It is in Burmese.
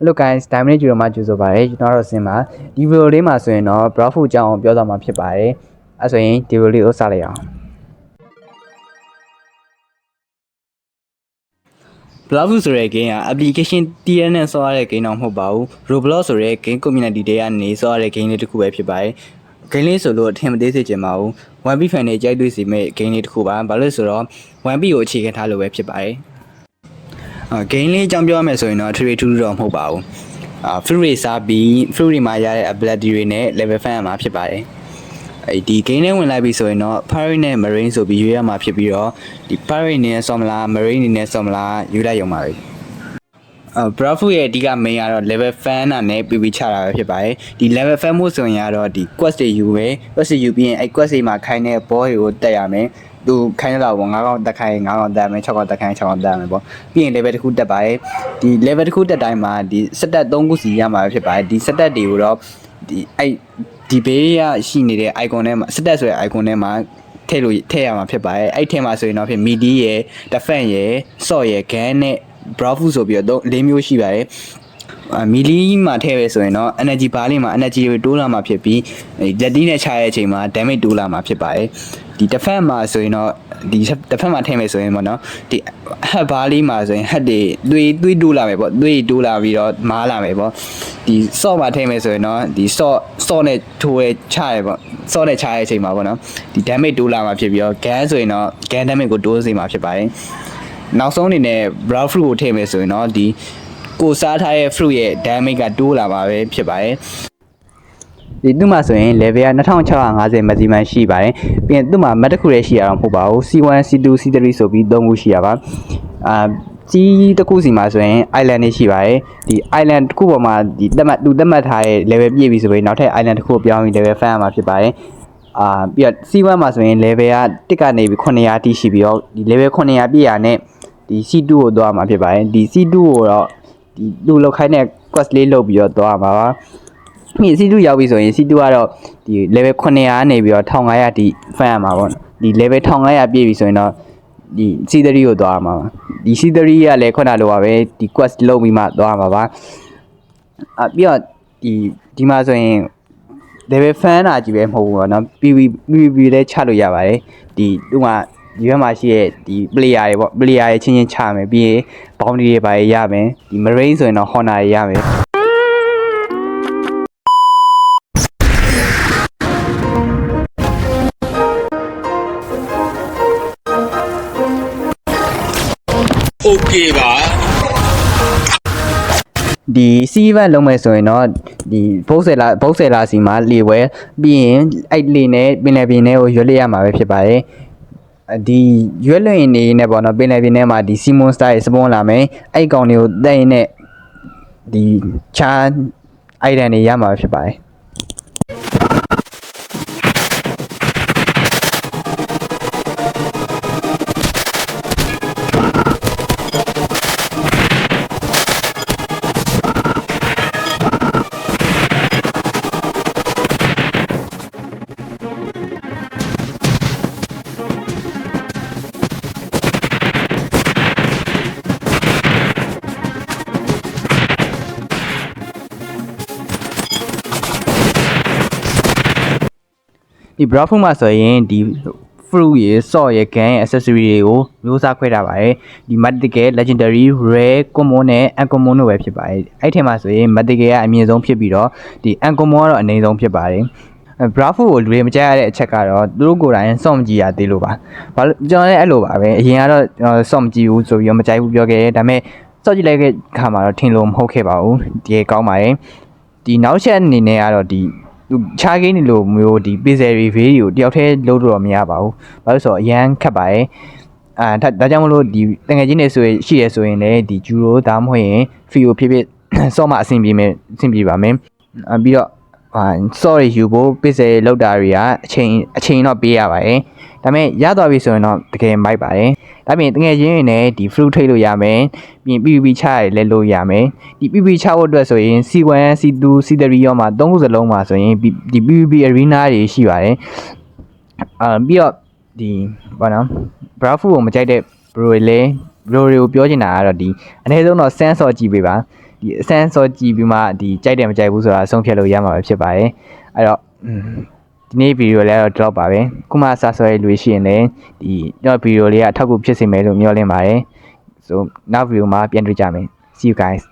Hello guys ဒါမင်းကြည့်တော့မှကြိုဆိုပါရစေကျွန်တော်တို့စင်ပါဒီဗီဒီယိုလေးမှာဆိုရင်တော့ Bravo အကြောင်းပြောသွားမှာဖြစ်ပါတယ်အဲဆိုရင်ဒီဗီဒီယိုလေးကိုစလိုက်အောင် Bravo ဆိုတဲ့ game က application တည်ရတဲ့ဆောရတဲ့ game တော့မဟုတ်ပါဘူး Roblox ဆိုတဲ့ game community တွေကနေဆောရတဲ့ game လေးတစ်ခုပဲဖြစ်ပါတယ် game လေးဆိုလို့အထင်မသေးစေချင်ပါဘူး 1B fan တွေကြိုက်တွေ့စီမဲ့ game လေးတစ်ခုပါဘာလို့လဲဆိုတော့ 1B ကိုအခြေခံထားလို့ပဲဖြစ်ပါတယ် အာ game လေးအကြောင်းပြောရမယ်ဆိုရင်တော့ထွေထွေထူးထူးတော့မဟုတ်ပါဘူးအာ free rate စားပြီး free rate မှာရတဲ့ ability တွေနဲ့ level 5မှာဖြစ်ပါတယ်အဲ့ဒီ game လေးဝင်လိုက်ပြီဆိုရင်တော့ pirate နဲ့ marine ဆိုပြီးရွေးရမှာဖြစ်ပြီးတော့ဒီ pirate နဲ့ဆောမလား marine နဲ့ဆောမလားယူလိုက်ရုံပါပဲအာ Bravo ရဲ့အဓိက main ကတော့ level fan နာနဲ့ PV ချတာပဲဖြစ်ပါတယ်ဒီ level fan မို့ဆိုရင်ကတော့ဒီ quest တွေယူပဲ quest တွေယူပြီးရင်အဲ့ quest တွေမှာခိုင်းတဲ့ boss တွေကိုတက်ရမယ်သူခိုင်းတော့ပေါ့9កောင်တက်ခိုင်း9កောင်တက်မယ်6កောင်တက်ခိုင်း6កောင်တက်မယ်ပေါ့ပြီးရင် level တစ်ခုတက်ပါတယ်ဒီ level တစ်ခုတက်တိုင်းမှာဒီစက်တက်3ခုစီရမှာပဲဖြစ်ပါတယ်ဒီစက်တက်တွေကိုတော့ဒီအဲ့ဒီဘေးရရှိနေတဲ့ icon ထဲမှာစက်တက်ဆိုတဲ့ icon ထဲမှာထည့်လို့ထည့်ရမှာဖြစ်ပါတယ်အဲ့ထဲမှာဆိုရင်တော့ဖြစ် midi ရယ် defense ရယ် shot ရယ် gun နဲ့ bravo ဆိုပြီးတော့၄မျိုးရှိပါတယ်အာမီလီမှာထည့်ပဲဆိုရင်တော့ energy bar လေးမှာ energy တွေတိုးလာမှာဖြစ်ပြီးလက်တီးနဲ့ချရတဲ့အချိန်မှာ damage တိုးလာမှာဖြစ်ပါတယ်ဒီ defense မှာဆိုရင်တော့ဒီတစ်ဖက်မှာထည့်မယ်ဆိုရင်ပေါ့နော်ဒီ head bar လေးမှာဆိုရင် head တွေတွေးတွေးတိုးလာမယ်ပေါ့တွေးတိုးလာပြီးတော့မားလာမယ်ပေါ့ဒီ shot မှာထည့်မယ်ဆိုရင်တော့ဒီ shot shot နဲ့ထိုးရဲချရဲပေါ့ shot နဲ့ချရဲအချိန်မှာပေါ့နော်ဒီ damage တိုးလာမှာဖြစ်ပြီးတော့ gun ဆိုရင်တော့ gun damage ကိုတိုးစေမှာဖြစ်ပါတယ် နောက်ဆုံးအနေနဲ့ brown fruit ကိုထည့်မယ်ဆိုရင်တော့ဒီကိုစားထားတဲ့ fruit ရဲ့ damage ကတိုးလာပါပဲဖြစ်ပါတယ်ဒီသူ့မှာဆိုရင် level က2650 maximum ရှိပါတယ်ပြီးရင်သူ့မှာ map တစ်ခုတည်းရှိရအောင်မဟုတ်ပါဘူး C1 C2 C3 ဆိုပြီး၃ခုရှိရပါအာကြီးတစ်ခုစီမှာဆိုရင် island တွေရှိပါတယ်ဒီ island တစ်ခုပေါ်မှာဒီတက်မှတ်သူတက်မှတ်ထားတဲ့ level ပြည့်ပြီဆိုရင်နောက်ထပ် island တစ်ခုကိုပြောင်းပြီး level 5ရမှာဖြစ်ပါတယ်အာပြီးတော့ C1 မှာဆိုရင် level ကတစ်ကနေပြီး900အထိရှိပြီးတော့ဒီ level 900ပြည့်ရနဲ့ ဒီ C2 ကိုသွားမှာဖြစ်ပါတယ်ဒီ C2 ကိုတော့ဒီလူလောက်ခိုင်းတဲ့ quest လေးလုပ်ပြီးတော့သွားမှာပါမြင့် C2 ရောက်ပြီဆိုရင် C2 ကတော့ဒီ level 900ကနေပြီးတော့1500အထိဖန်ရမှာပေါ့ဒီ level 1500ပြည့်ပြီဆိုရင်တော့ဒီ C3 ကိုသွားမှာပါဒီ C3 ကလည်းခုနလိုပါပဲဒီ quest လုပ်ပြီးမှသွားမှာပါအပြီးတော့ဒီဒီမှာဆိုရင် level fan တာကြီးပဲမဟုတ်ဘူးပေါ့နော် PV PVP လည်းချလို့ရပါတယ်ဒီသူက ဒီဘက်မှာရှိတဲ့ဒီ player တွေပေါ့ player တွေချင်းချင်းချမယ်ပြီးရင် bounty တွေပါရရမယ်ဒီ marine ဆိုရင်တော့ honor တွေရမယ် โอเคပါ ဒီ C event လုံးမယ်ဆိုရင်တော့ဒီဘုတ်ဆယ်လာဘုတ်ဆယ်လာစီမှာလေဝဲပြီးရင်အဲ့လေနဲ့ပင်လယ်ပြင်ထဲကိုရွက်လိုက်ရမှာပဲဖြစ်ပါတယ်အ ဒီရွက်လွင်နေနဲ့ပေါ့နော်ပင်လယ်ပြင်ထဲမှာဒီစီမွန်စတာရဲ့စပွန်လာမယ်အဲ့ကောင်တွေကိုတက်ရင်နဲ့ဒီချာအိုင်ဒန်တွေရမှာပဲဖြစ်ပါတယ် ဒီ browse မှာဆိုရင်ဒီ fruit ရေ saw ရေ gun ရေ accessory တွေကိုမျိုးစားခွဲထားပါတယ်ဒီ magical legendary rare common နဲ့ uncommon တို့ပဲဖြစ်ပါတယ်အဲ့ထက်မှာဆိုရင် magical ကအမြင့်ဆုံးဖြစ်ပြီးတော့ဒီ uncommon ကတော့အနည်းဆုံးဖြစ်ပါတယ်အဲ bravo ကိုလူတွေမကြိုက်ရတဲ့အချက်ကတော့သူတို့ကိုယ်တိုင်စောင့်မကြည့်ရသေးလို့ပါဘာလို့ကျွန်တော်လည်းအဲ့လိုပါပဲအရင်ကတော့ကျွန်တော်စောင့်မကြည့်ဘူးဆိုပြီးတော့မကြိုက်ဘူးပြောခဲ့တယ်ဒါပေမဲ့စောင့်ကြည့်လိုက်တဲ့ခါမှာတော့ထင်လို့မဟုတ်ခဲ့ပါဘူးဒီကောင်းပါတယ်ဒီနောက်ချက်အနေနဲ့ကတော့ဒီ သူချားကိန်းနေလို့မျိုးဒီ pixel review ကိုတယောက်တည်းလုပ်လို့တော့မရပါဘူးဘာလို့လဲဆိုတော့အရန်ခက်ပါတယ်အာဒါဒါကြောင့်မလို့ဒီတငယ်ချင်းတွေဆိုရင်ရှိရဆိုရင်လည်းဒီဂျူရိုဒါမှမဟုတ်ရင်ဖီကိုဖြစ်ဖြစ်စော့မအဆင်ပြေမယ်အဆင်ပြေပါမယ်အပြီးတော့ဟာ sorry ယူဖို့ pixel လောက်တာတွေကအချိန်အချိန်တော့ပေးရပါတယ် ဒါပေမဲ့ရသွားပြီဆိုရင်တော့တကယ်မိုက်ပါတယ်ဒါပြင်တကယ်ချင်းရင်လည်းဒီ fruit ထိတ်လို့ရမယ်ပြီးရင် PVP ချရလဲလို့ရမယ်ဒီ PVP ချဖို့အတွက်ဆိုရင် C1 C2 C3 ရောမှာ၃ခုစလုံးမှာဆိုရင်ဒီဒီ PVP arena တွေရှိပါတယ်အာပြီးတော့ဒီဘာနော် Bravo ကိုမကြိုက်တဲ့ bro တွေလည်း bro တွေကိုပြောချင်တာကတော့ဒီအနည်းဆုံးတော့ sense တော့ကြည့်ပေးပါဒီအစမ်းစောကြည့်ပြီးမှဒီကြိုက်တယ်မကြိုက်ဘူးဆိုတာဆုံးဖြတ်လို့ရမှာပဲဖြစ်ပါတယ်အဲ့တော့อืม ဒီနေ့ဗီဒီယိုလေးတော့ဒီလောက်ပါပဲခုမှစဆွဲလို့ရှိရင်လည်းဒီတော့ဗီဒီယိုလေးကအထောက်အကူဖြစ်စေမယ်လို့မျှော်လင့်ပါတယ်ဆိုနောက်ဗီဒီယိုမှာပြန်တွေ့ကြမယ် see you guys